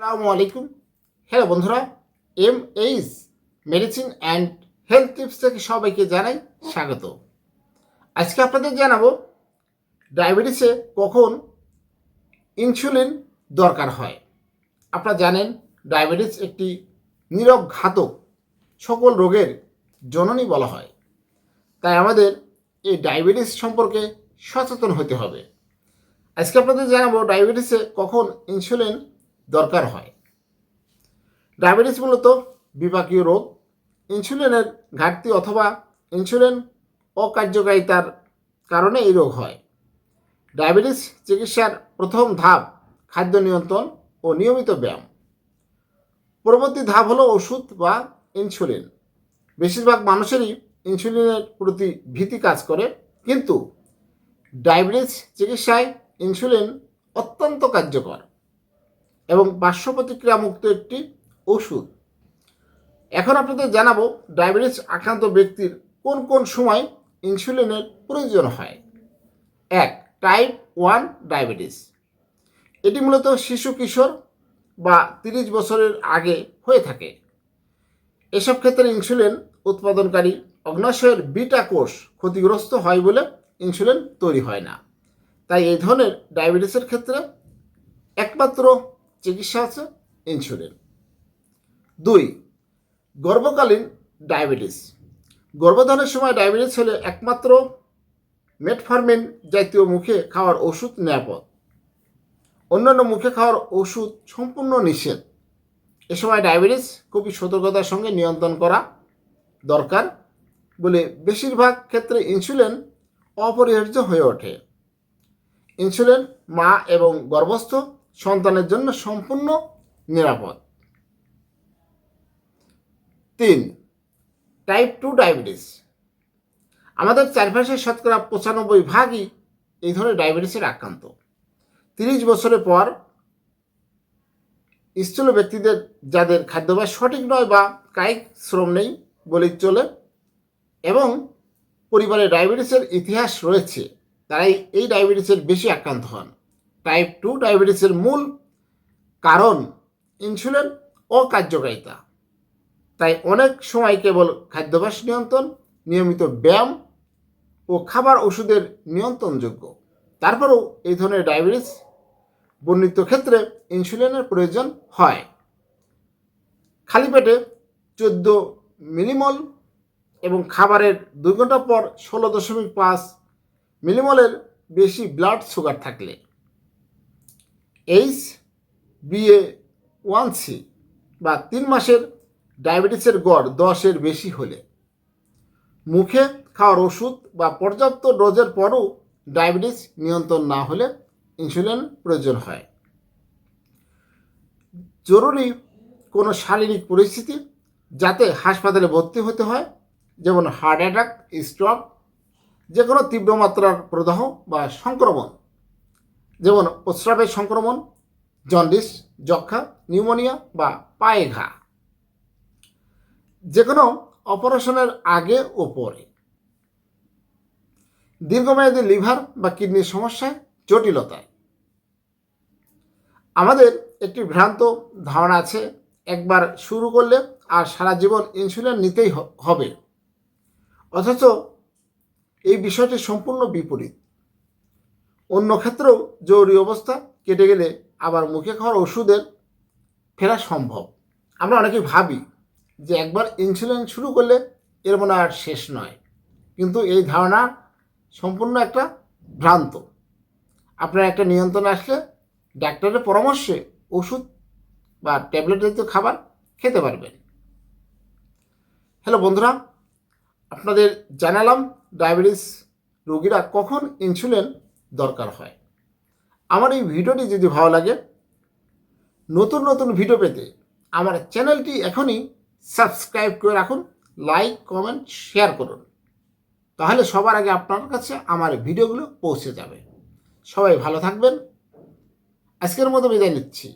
আসসালামু আলাইকুম। হ্যালো বন্ধুরা, M H medicine and health tips থেকে সবাইকে জানাই স্বাগত। আজকে আপনাদের জানাব, ডায়াবেটিসে কখন ইনসুলিন দরকার হয়। আপনারা জানেন, ডায়াবেটিস একটি নীরব ঘাতক, সকল রোগের জননী বলা হয়। তাই আমাদের এই ডায়াবেটিস সম্পর্কে সচেতন হতে হবে। আজকে আপনাদের জানাব, ডায়াবেটিসে কখন ইনসুলিন দরকার হয়। ডায়াবেটিস মূলত বিপাকীয় রোগ। ইনসুলিনের ঘাটতি অথবা ইনসুলিন অকার্যকারিতার কারণে এই রোগ হয়। ডায়াবেটিস চিকিৎসার প্রথম ধাপ খাদ্য নিয়ন্ত্রণ ও নিয়মিত ব্যায়াম। পরবর্তী ধাপ হলো ওষুধ বা ইনসুলিন। বেশিরভাগ মানুষেরই ইনসুলিনের প্রতি ভীতি কাজ করে, কিন্তু ডায়াবেটিস চিকিৎসায় ইনসুলিন অত্যন্ত কার্যকর। এবং পার্শ্ব প্রতিক্রিয়া মুক্ত একটি ওষুধ। এখন আপনাদের জানাব ডায়াবেটিস আক্রান্ত ব্যক্তির কোন কোন সময় ইনসুলিনের প্রয়োজন হয়। এক, টাইপ ওয়ান ডায়াবেটিস। এটি মূলত শিশু, কিশোর বা তিরিশ বছরের আগে হয়ে থাকে। এসব ক্ষেত্রে ইনসুলিন উৎপাদনকারী অগ্নাশয়ের বিটা কোষ ক্ষতিগ্রস্ত হয় বলে ইনসুলিন তৈরি হয় না। তাই এই ধরনের ডায়াবেটিসের ক্ষেত্রে একমাত্র চিকিৎসা আছে ইনসুলিন দুই, গর্ভকালীন ডায়াবেটিস গর্ভধারণের সময় ডায়াবেটিস হলে একমাত্র মেটফার্মিন জাতীয় মুখে খাওয়ার ওষুধ নিরাপদ। অন্যান্য মুখে খাওয়ার ওষুধ সম্পূর্ণ নিষেধ। এ সময় ডায়াবেটিস খুবই সতর্কতার সঙ্গে নিয়ন্ত্রণ করা দরকার বলে বেশিরভাগ ক্ষেত্রে ইনসুলিন অপরিহার্য হয়ে ওঠে। ইনসুলিন মা এবং গর্ভস্থ সন্তানের জন্য সম্পূর্ণ নিরাপদ। তিন টাইপ টু ডায়াবেটিস আমাদের চারপাশে শতকরা পঁচানব্বই ভাগই এই ধরনের ডায়াবেটিসের আক্রান্ত। তিরিশ বছরের পর স্থূল ব্যক্তিদের, যাদের খাদ্যাভ্যাস সঠিক নয় বা কায়িক শ্রম নেই বলেই চলে এবং পরিবারে ডায়াবেটিসের ইতিহাস রয়েছে, তারাই এই ডায়াবেটিসের বেশি আক্রান্ত হন। টাইপ টু ডায়াবেটিসের মূল কারণ ইনসুলিন অকার্যকারিতা তাই অনেক সময় কেবল খাদ্যাভ্যাস নিয়ন্ত্রণ, নিয়মিত ব্যায়াম ও খাবার ওষুধের নিয়ন্ত্রণযোগ্য তারপরেও এই ধরনের ডায়াবেটিস বর্ণিত ক্ষেত্রে ইনসুলিনের প্রয়োজন হয়। খালি পেটে চোদ্দ মিলিমল এবং খাবারের দুই ঘণ্টা পর ষোলো দশমিক পাঁচ মিলিমলের বেশি ব্লাড সুগার থাকলে। H B A one C বা তিন মাসের ডায়াবেটিসের গড় দশের বেশি হলে। মুখে খাওয়ার ওষুধ বা পর্যাপ্ত ডোজের পরও ডায়াবেটিস নিয়ন্ত্রণ না হলে ইনসুলিন প্রয়োজন হয়। জরুরি কোনো শারীরিক পরিস্থিতি যাতে হাসপাতালে ভর্তি হতে হয়, যেমন হার্ট অ্যাটাক, স্ট্রোক যে কোনো তীব্র মাত্রার প্রদাহ বা সংক্রমণ। যেমন প্রস্রাবের সংক্রমণ, জন্ডিস যক্ষা নিউমোনিয়া বা পায়ে ঘা। যে কোনো অপারেশনের আগে ও পরে। দীর্ঘমেয়াদী লিভার বা কিডনির সমস্যায়, জটিলতায়। আমাদের একটি ভ্রান্ত ধারণা আছে, একবার শুরু করলে আর সারা জীবন ইনসুলিন নিতেই হবে। অথচ এই বিষয়টি সম্পূর্ণ বিপরীত। অন্য ক্ষেত্রেও জরুরি অবস্থা, কেটে গেলে আবার মুখে খাওয়ার ওষুধের ফেরা সম্ভব। আমরা অনেকে ভাবি যে একবার ইনসুলিন শুরু করলে এর মনে আর শেষ নয়। কিন্তু এই ধারণা সম্পূর্ণ একটা ভ্রান্ত। আপনার একটা নিয়ন্ত্রণ আসলে ডাক্তারের পরামর্শে ওষুধ বা ট্যাবলেট জাতীয় খাবার খেতে পারবেন। হ্যালো বন্ধুরা, আপনাদের জানালাম ডায়াবেটিস রোগীরা কখন ইনসুলিন দরকার হয়। আমার এই ভিডিওটি যদি ভালো লাগে, নতুন নতুন ভিডিও পেতে আমার চ্যানেলটি এখনই সাবস্ক্রাইব করে রাখুন, লাইক, কমেন্ট, শেয়ার করুন। তাহলে সবার আগে আপনার কাছে আমার ভিডিওগুলো পৌঁছে যাবে। সবাই ভালো থাকবেন। আজকের মতো বিদায় নিচ্ছি।